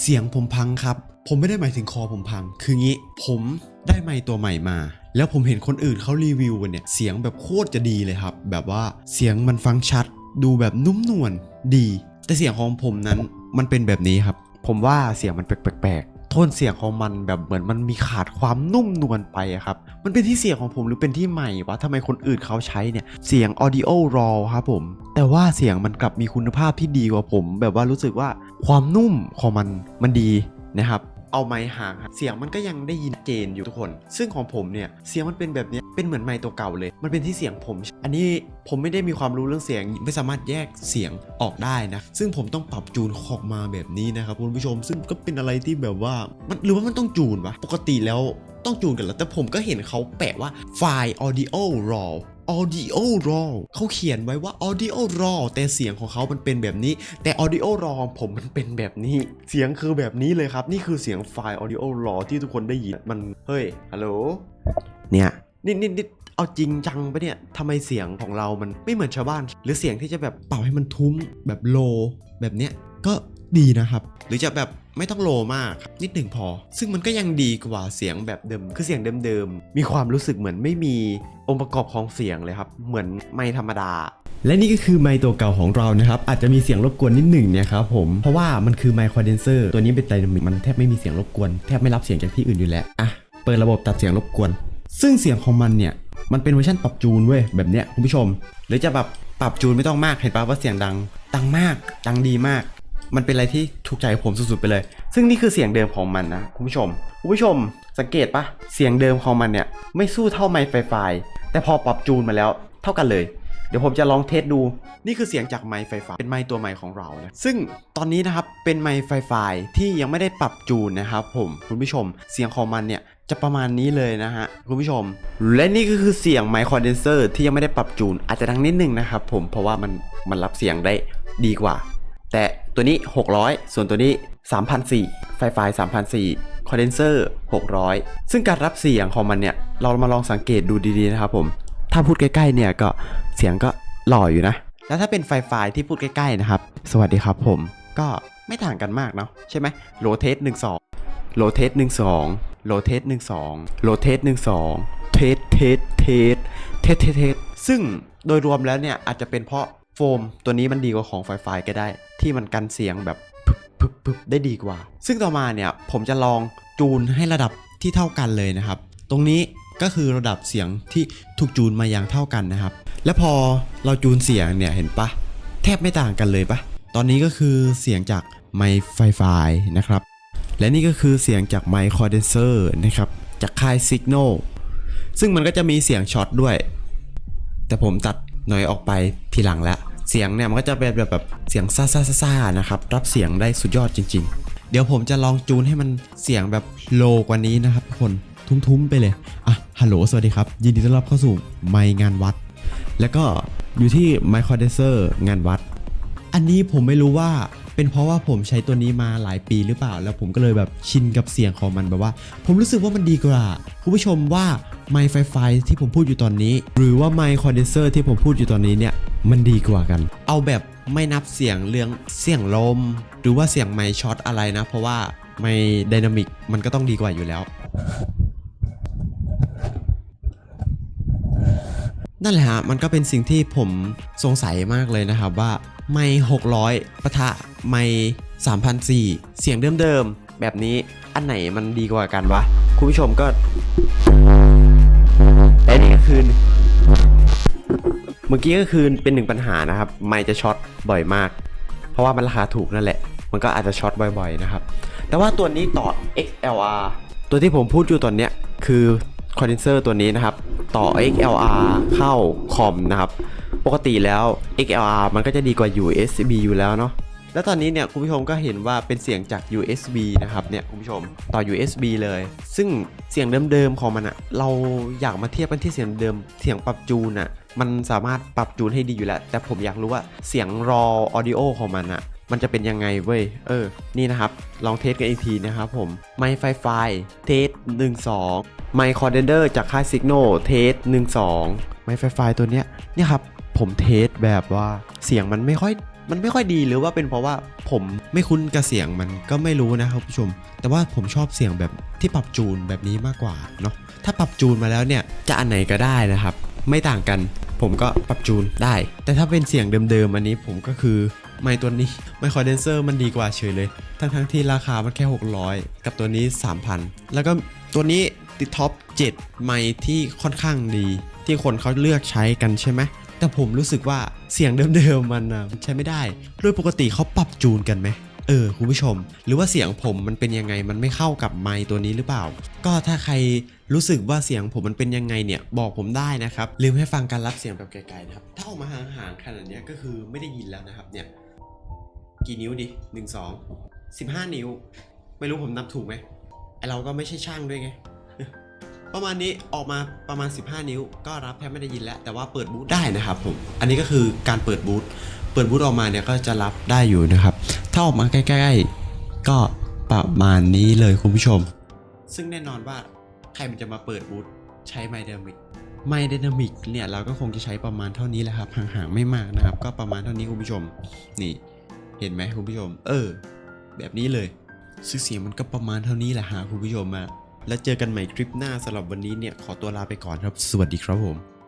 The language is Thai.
เสียงผมพังครับ ผมไม่ได้หมายถึงคอผมพัง คืองี้ ผมได้ไมค์ตัวใหม่มา แล้วผมเห็นคนอื่นเขารีวิวกันเนี่ย เสียงแบบโคตรจะดีเลยครับ แบบว่าเสียงมันฟังชัด ดูแบบนุ่มนวลดี แต่เสียงของผมนั้นมันเป็นแบบนี้ครับ ผมว่าเสียงมันแปลกๆโทนเสียงของมันแบบเหมือนมันมีขาดความนุ่มนวลไปครับ มันเป็นที่เสียงของผมหรือเป็นที่ใหม่วะทำไมคนอื่นเขาใช้เนี่ย เสียง audio raw ครับผม แต่ว่าเสียงมันกลับมีคุณภาพที่ดีกว่าผม แบบว่ารู้สึกว่า ความนุ่มของมันมันดีนะครับเอาไม้ห่างครับเสียงมันก็ยังได้ยินเจนอยู่ทุกคน ซึ่งของผมเนี่ยเสียงมันเป็นแบบนี้เป็นเหมือนไมค์ตัวเก่าเลย มันเป็นที่เสียงผม อันนี้ผมไม่ได้มีความรู้เรื่องเสียง ไม่สามารถแยกเสียงออกได้นะ ซึ่งผมต้องปรับจูนออกมาแบบนี้นะครับคุณผู้ชม ซึ่งก็เป็นอะไรที่แบบว่ามันหรือว่ามันต้องจูนวะปกติแล้วต้องจูนกันแล้วแต่ผมก็เห็นเขาแปะว่าไฟล์ audio raw audio raw เขาเขียนไว้ว่า audio raw แต่เสียงของเขามันเป็นแบบนี้ แต่ audio raw ของผมมันเป็นแบบนี้ เสียงคือแบบนี้เลยครับ นี่คือเสียงไฟล์ audio raw ที่ทุกคนได้ยิน มัน เฮ้ย ฮัลโหล เนี่ยนิดนิดนิดเอาจริงจังปะเนี่ยทำไมเสียงของเรามันไม่เหมือนชาวบ้าน หรือเสียงที่จะแบบเป่าให้มันทุ้มแบบโล แบบเนี้ย ก็ ดีนะครับ หรือจะแบบไม่ต้องโลมากครับนิดหนึ่งพอ ซึ่งมันก็ยังดีกว่าเสียงแบบเดิม คือเสียงเดิมๆ มีความรู้สึกเหมือนไม่มีองค์ประกอบของเสียงเลยครับ เหมือนไม่ธรรมดา และนี่ก็คือไมค์ตัวเก่าของเรานะครับ อาจจะมีเสียงรบกวนนิดหนึ่งเนี่ยครับผม เพราะว่ามันคือไมค์คอนเดนเซอร์ตัวนี้เป็นไดนามิกมันแทบไม่มีเสียงรบกวน แทบไม่รับเสียงจากที่อื่นอยู่แล้วอะเปิดระบบตัดเสียงรบกวน ซึ่งเสียงของมันเนี่ยมันเป็นเวอร์ชันปรับจูนเว้ยแบบเนี้ยคุณผู้ชม หรือจะแบบปรับจูนไม่ต้องมากเห็นปะว่าเสียงดังดังมาก ดังดีมาก มันเป็นอะไรที่ถูกใจผมสุดๆไปเลย ซึ่งนี่คือเสียงเดิมของมันนะคุณผู้ชมคุณผู้ชมสังเกตปะเสียงเดิมของมันเนี่ยไม่สู้เท่าไมค์ไฟไฟแต่พอปรับจูนมาแล้วเท่ากันเลยเดี๋ยวผมจะลองเทสดู นี่คือเสียงจากไมค์ไฟฟ้า เป็นไมค์ตัวใหม่ของเรานะ ซึ่งตอนนี้นะครับ เป็นไมค์ไฟฟ้าที่ยังไม่ได้ปรับจูนนะครับผม คุณผู้ชม เสียงของมันเนี่ยจะประมาณนี้เลยนะฮะ คุณผู้ชม และนี่ก็คือเสียงไมค์คอนเดนเซอร์ที่ยังไม่ได้ปรับจูน อาจจะดังนิดนึงนะครับผม เพราะว่ามันมันรับเสียงได้ดีกว่า แต่ ตัวนี้ 600 ส่วนตัวนี้ 3,004ไฟไฟ3,004คอนเดนเซอร์ 600 ซึ่งการรับเสียงของมันเนี่ย เรามาลองสังเกตดูดีๆนะครับผม ถ้าพูดใกล้ๆเนี่ยก็เสียงก็หล่ออยู่นะ แล้วถ้าเป็นไฟไฟที่พูดใกล้ๆนะครับ สวัสดีครับผม ก็ไม่ต่างกันมากเนาะใช่ไหมโลเทส12โลเทส12โลเทส12โลเทส12เทสเทสเทสเทสเทสเทสซึ่งโดยรวมแล้วเนี่ยอาจจะเป็นเพราะ โฟมตัวนี้มันดีกว่าของไฟไฟก็ได้ ที่มันกันเสียงแบบพึบพึบพึบได้ดีกว่า ซึ่งต่อมาเนี่ยผมจะลองจูนให้ระดับที่เท่ากันเลยนะครับ ตรงนี้ก็คือระดับเสียงที่ถูกจูนมาอย่างเท่ากันนะครับ และพอเราจูนเสียงเนี่ยเห็นปะแทบไม่ต่างกันเลยปะตอนนี้ก็คือเสียงจากไมค์ไฟไฟนะครับ และนี่ก็คือเสียงจากไมค์คอเดนเซอร์นะครับ จากค่าย Signal ซึ่งมันก็จะมีเสียงช็อตด้วย แต่ผมตัด หน่อยออกไปทีหลังแล้วเสียงเนี่ยมันก็จะเป็นแบบแบบเสียงซ่าซ่าซ่าๆนะครับรับเสียงได้สุดยอดจริง ๆ เดี๋ยวผมจะลองจูนให้มันเสียงแบบโลกว่านี้นะครับทุกคนทุ้มๆไปเลยอะฮัลโหลสวัสดีครับ ยินดีต้อนรับเข้าสู่ไม่งานวัด แล้วก็อยู่ที่ไมโครเดเซอร์งานวัด อันนี้ผมไม่รู้ว่า เป็นเพราะว่าผมใช้ตัวนี้มาหลายปีหรือเปล่า แล้วผมก็เลยแบบชินกับเสียงของมันแบบว่า ผมรู้สึกว่ามันดีกว่าคุณผู้ชมว่าไมค์ไฟไฟที่ผมพูดอยู่ตอนนี้ หรือว่าไมค์คอนเดนเซอร์ที่ผมพูดอยู่ตอนนี้เนี่ยมันดีกว่ากัน เอาแบบไม่นับเสียงเรื่องเสียงลม หรือว่าเสียงไมค์ช็อตอะไรนะ เพราะว่าไมค์ไดนามิกมันก็ต้องดีกว่าอยู่แล้ว นั่นแหละฮะมันก็เป็นสิ่งที่ผมสงสัยมากเลยนะครับว่าไม่600ปะทะไม่3,004เสียงเดิมๆแบบนี้อันไหนมันดีกว่ากันวะ คุณผู้ชมก็และนี่ก็คือเมื่อกี้ก็คือเป็นหนึ่งปัญหานะครับ ไม่จะช็อตบ่อยมาก เพราะว่ามันราคาถูกนั่นแหละ มันก็อาจจะช็อตบ่อยๆนะครับ แต่ว่าตัวนี้ต่อ XLR ตัวที่ผมพูดอยู่ตอนเนี้ยคือ คอนเดนเซอร์ตัวนี้นะครับ ต่อ XLR เข้าคอมนะครับ ปกติแล้ว XLR มันก็จะดีกว่า USB อยู่แล้วเนาะแล้วตอนนี้เนี่ยคุณผู้ชมก็เห็นว่าเป็นเสียงจาก USB นะครับเนี่ยคุณผู้ชมต่อ USB เลย ซึ่งเสียงเดิมๆของมันอะเราอยากมาเทียบกันที่เสียงเดิมเสียงปรับจูนอะมันสามารถปรับจูนให้ดีอยู่แล้ว แต่ผมอยากรู้ว่าเสียงรอออดิโอของมันอะ มันจะเป็นยังไงเว้ย เออ นี่นะครับ ลองเทสกันอีกทีนะครับผม ไมไฟไฟเทส12ไมคอร์เดนเดอร์จากค่าย Signal เทส12ไมไฟไฟตัวเนี้ย เนี่ยครับ ผมเทสแบบว่าเสียงมันไม่ค่อยมันไม่ค่อยดีหรือว่าเป็นเพราะว่าผมไม่คุ้นกับเสียงมันก็ไม่รู้นะครับผู้ชม แต่ว่าผมชอบเสียงแบบที่ปรับจูนแบบนี้มากกว่าเนาะถ้าปรับจูนมาแล้วเนี่ยจะอันไหนก็ได้นะครับ ไม่ต่างกัน ผมก็ปรับจูนได้ แต่ถ้าเป็นเสียงเดิมๆอันนี้ผมก็คือไมค์ตัวนี้ไมค์คอนเดนเซอร์มันดีกว่าเฉยเลย ทั้งๆที่ราคามันแค่ 600 กับตัวนี้ 3,000 แล้วก็ตัวนี้ติดท็อป 7 ไมค์ที่ค่อนข้างดี ที่คนเขาเลือกใช้กันใช่ไหมแต่ผมรู้สึกว่าเสียงเดิมๆมันใช้ไม่ได้โดยปกติเขาปรับจูนกันไหมเออคุณผู้ชม หรือว่าเสียงผมมันเป็นยังไงมันไม่เข้ากับไมค์ตัวนี้หรือเปล่า ก็ถ้าใคร รู้สึกว่าเสียงผมมันเป็นยังไงเนี่ยบอกผมได้นะครับลืมให้ฟังการรับเสียงแบบไกลๆนะครับ ถ้าออกมาห่างๆขนาดนี้ก็คือไม่ได้ยินแล้วนะครับเนี่ยกี่นิ้วดิหนึ่งสองสิบห้านิ้ว ไม่รู้ผมนับถูกไหมไอเราก็ไม่ใช่ช่างด้วยไงประมาณนี้ออกมาประมาณ 15 นิ้ว ก็รับแทบไม่ได้ยินแล้ว แต่ว่าเปิดบูทได้นะครับผม อันนี้ก็คือการเปิดบูทเปิดบูทออกมาเนี่ยก็จะรับได้อยู่นะครับ ถ้าออกมาใกล้ ๆ ก็ประมาณนี้เลยคุณผู้ชม ซึ่งแน่นอนว่า ใครมันจะมาเปิดบูธใช้ไมเดนามิกไมเดนามิกเนี่ยเราก็คงจะใช้ประมาณเท่านี้แหละครับห่างๆไม่มากนะครับ ก็ประมาณเท่านี้คุณผู้ชม นี่เห็นไหมคุณผู้ชม เออ แบบนี้เลยซึ่งเสียงมันก็ประมาณเท่านี้แหละฮะคุณผู้ชมอะแล้วเจอกันใหม่คลิปหน้าสำหรับวันนี้เนี่ยขอตัวลาไปก่อนครับ สวัสดีครับผม